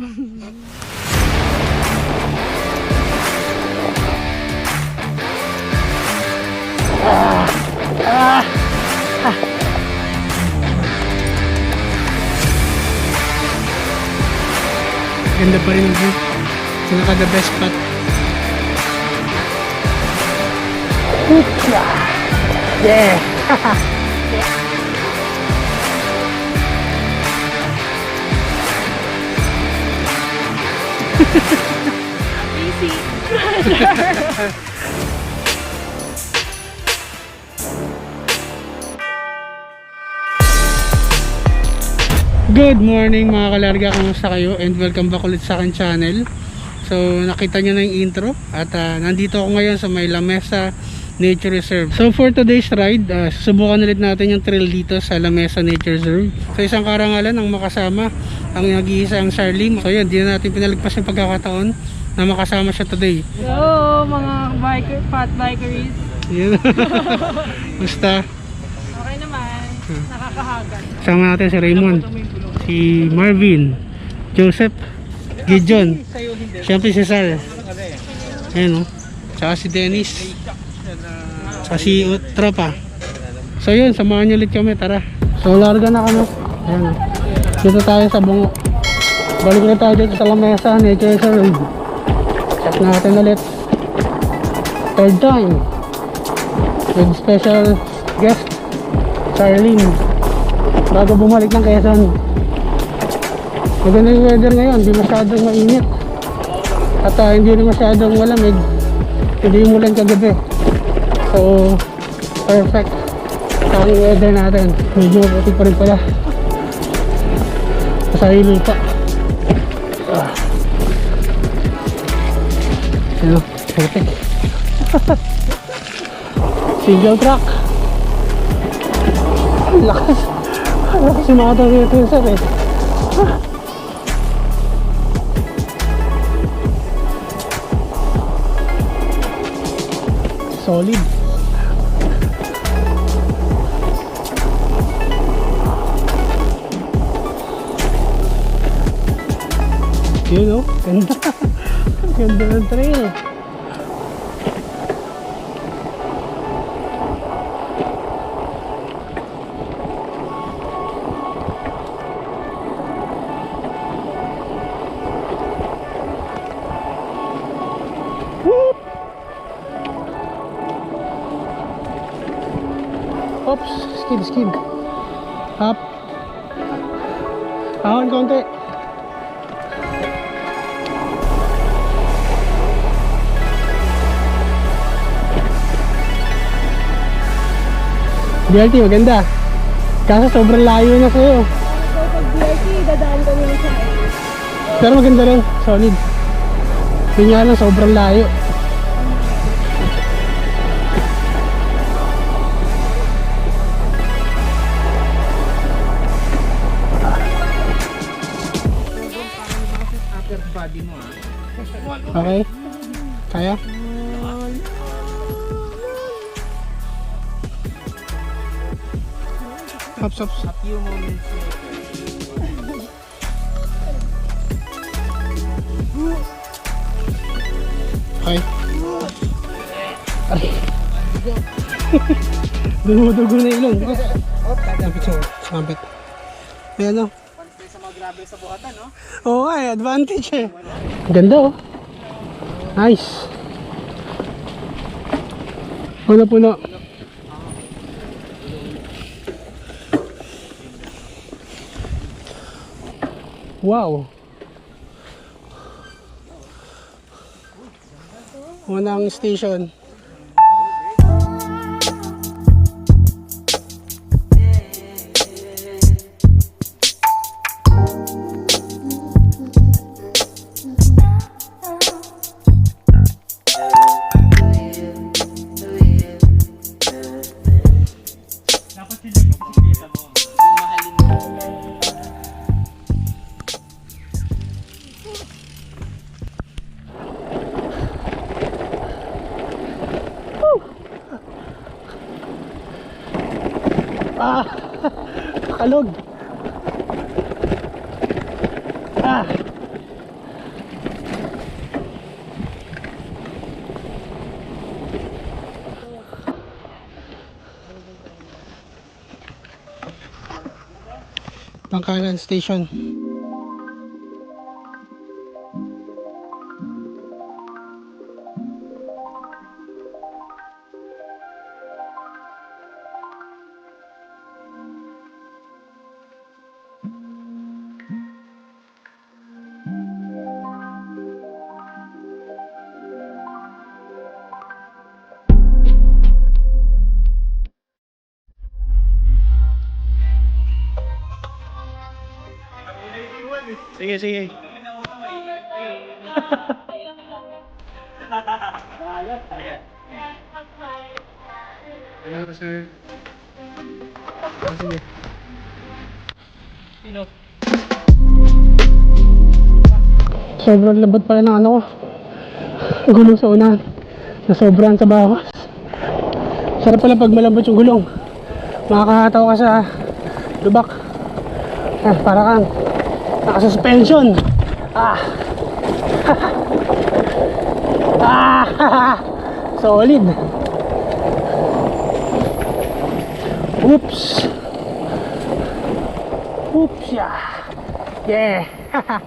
Ganda pa rin view. Pinaka the best spot. Yeah! Easy. Good morning mga kalarga, kamusta kayo? And welcome back ulit sa akin channel So nakita nyo na yung intro At ah, nandito ako ngayon sa may Lamesa Nature Reserve. So for today's ride, ah, susubukan ulit natin yung trail dito sa Lamesa Nature Reserve. Sa isang karangalan ang makasama Ang nag-iisang Charlene. So yun, di na natin pinalagpas yung pagkakataon Na makasama siya today. Hello, mga biker, fat bikeries. Yun. Basta Okay naman. Nakakahagan. Kasama natin si Raymond Si Marvin Joseph Gideon. Siyempre si Sal. Ayan o Tsaka si Dennis Tsaka si uh, Tropa So yun, samahan nyo ulit kami, tara. So larga na kami. Ayan o Dito tayo sa bungo. Balik na tayo dito sa lamesa Nature Reserve Check natin ulit. Third time. With special guest Charlene. Bago bumalik ng Quezon. Maganda yung weather ngayon, hindi masyadong mainit. At ah, hindi rin masyadong malamig. Hindi umulan kagabi. So, perfect. Yung weather natin. Medyo maputi pa rin pala. Masahili pa. Ah. Ano, putik. Single track. Ang lakas. Ang lakas yung mga tawag ito sir eh. solid yun o ganda ganda ng trail Whoop! Oops, skid, skid. Up. Ahon konti. BLT, maganda. Kaso sobrang layo na sa'yo. So, pag BRT, dadaan kami na siya. Pero maganda rin, solid. Yun nga lang, sobrang layo. Okay? Kaya? Stop, stop, stop. Okay. Aray. Dumudugo na ilong. Kapit sa sabit. Ayan o. sa mga grabe sa buhatan, no? Oo eh, advantage eh. Ganda oh. Nice. Puno-puno. Wow. Unang station. Ah, kalog. Ah. Pangkalan station. Sige, sige. Ano, sir? Ah, sige. Sino? Sobrang labot pala ng ano. Gulong sa unahan. Nasobrahan sa bawas. Sarap pala pag malambot yung gulong. Makakataw ka sa lubak. Ah, para kang naka-suspension. Ah. ah. Solid. Oops. Oops, yeah. Yeah.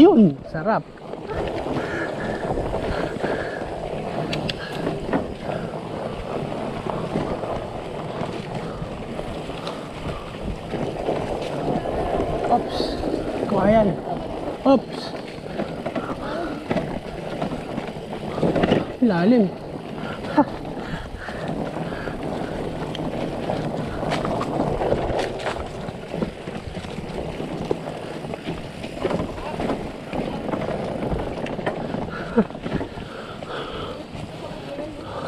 Yun, sarap. Oops. Kuha yan. Oops. Lalim.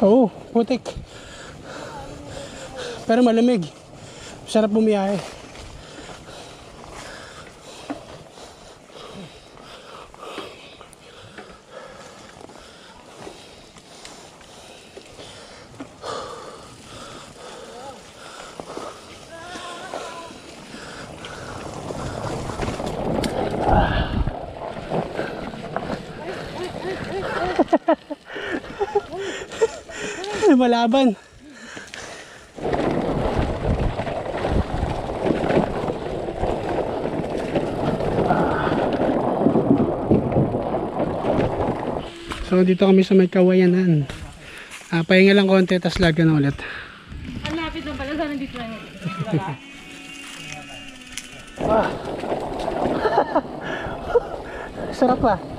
Oo, putik. Pero malamig. Sarap bumiyahe. Malaban. So dito kami sa may kawayanan. Ah, pahinga lang konti, tas lag na ulit. Ang lapit na pala. Sana dito lang. Diba? Sarap pa.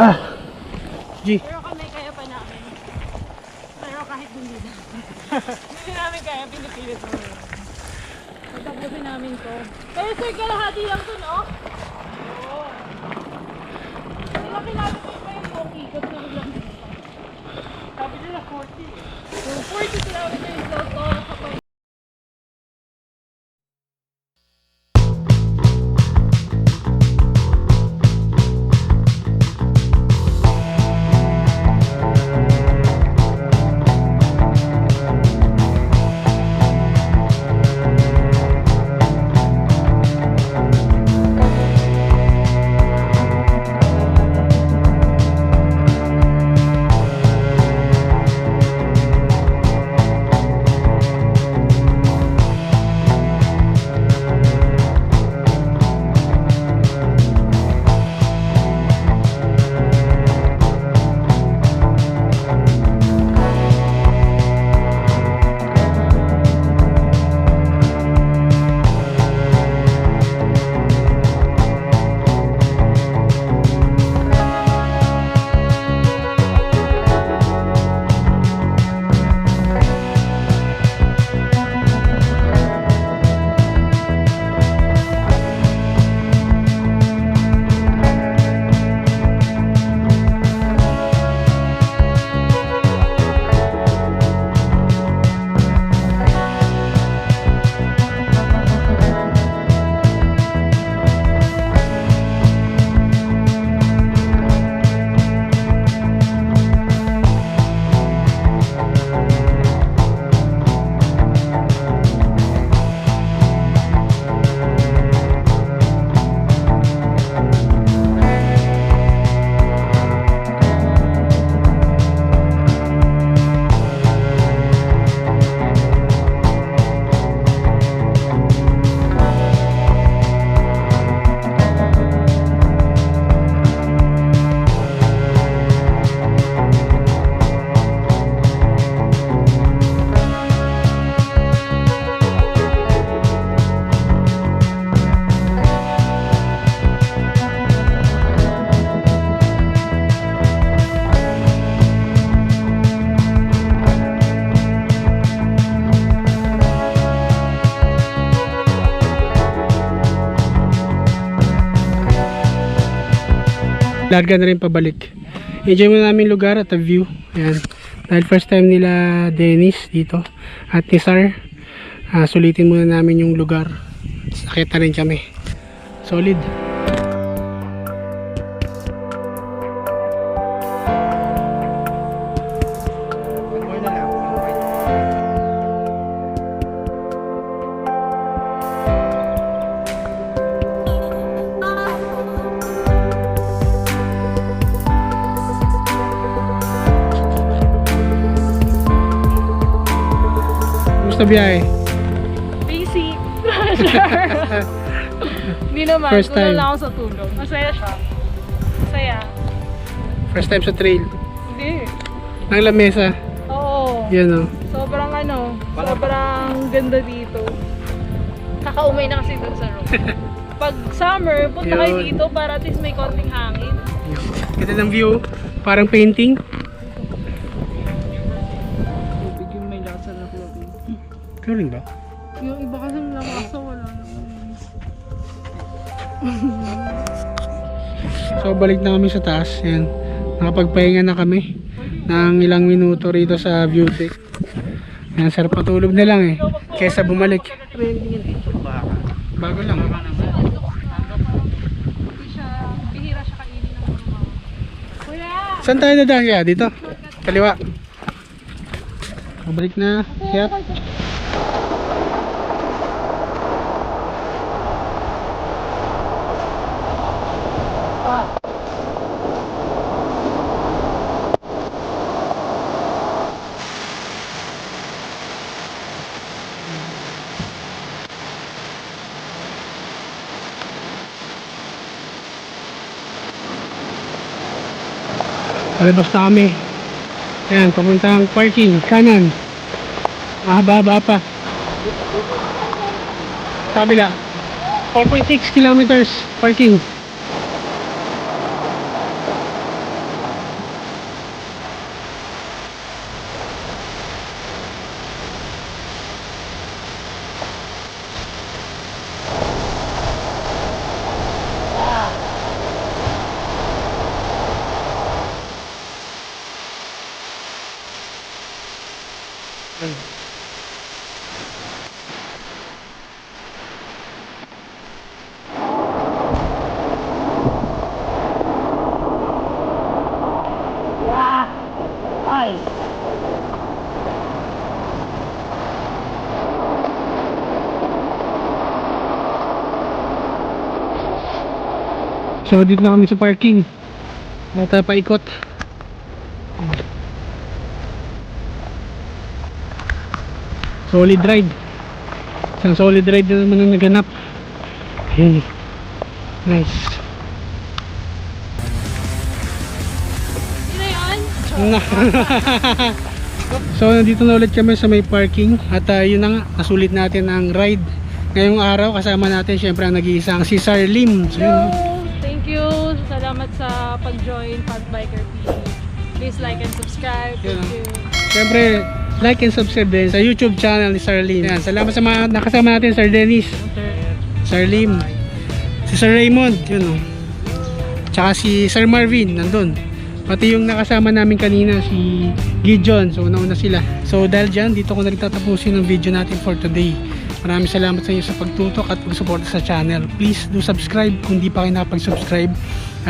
Ah. G. Pero kami kaya pa namin. Pero kahit hindi na. hindi namin kaya, pinipilit mo yun. Tatapusin namin to. Pero sir, kalahati lang to, no? Oo. Sila kinalapit pa yung. Ikot na lang. Sabi nila 40. So, 40 kilometers Larga na rin pabalik. Enjoy mo namin lugar at the view. Ayan. Dahil first time nila Dennis dito at ni Sar. ah, sulitin muna namin yung lugar. Sakit na rin kami. Solid. Kumusta biyahe? Basic. Hindi naman. First Kulang time. lang ako sa tulog. Masaya siya. Masaya. First time sa trail. Hindi. Ang lamesa. Oo. Yan o. Sobrang ano, sobrang ganda dito. Kakaumay na kasi dun sa room. Pag summer, punta kayo Yun. dito para at least may konting hangin. Ganda ng view. Parang painting. Chlorine ba? Yung iba kasi lamasa, wala naman. So balik na kami sa taas. Yan. Nakapagpahinga na kami ng ilang minuto rito sa deck. Yan, sarap matulog na lang eh. Kesa bumalik. Bago lang. Saan tayo dadaan kaya? Dito? Kaliwa. Pabalik na. Kaya Palabas na kami. Ayan, papuntang parking. Kanan. Mahaba-haba pa. Kabila. 4.6 kilometers parking. So dito na kami sa parking. At uh, paikot. Solid ride. Isang solid ride na naman ang naganap. Ayun. Nice. so nandito na ulit kami sa may parking at uh, yun na nga, nasulit natin ang ride ngayong araw kasama natin syempre ang nag-iisang si Sir Lim so, yun, no? Thank you. Salamat sa pag-join Pagbiker TV. Please like and subscribe. Thank you. syempre like and subscribe din sa YouTube channel ni Sir Lim Yan, salamat sa mga nakasama natin Sir Dennis Sir Lim si Sir Raymond yun o tsaka si Sir Marvin nandun pati yung nakasama namin kanina si Gideon. So nauna sila. So dahil dyan dito ko na rin tatapusin ang video natin for today. Maraming salamat sa inyo sa pagtutok at pagsuporta sa channel. Please do subscribe kung di pa kayo nakapag-subscribe.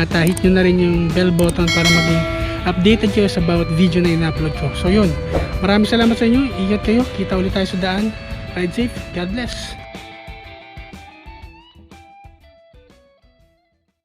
At uh, hit nyo na rin yung bell button para maging updated kayo sa bawat video na in-upload ko. So yun. Maraming salamat sa inyo. Ingat kayo. Kita ulit tayo sa daan. Ride safe. God bless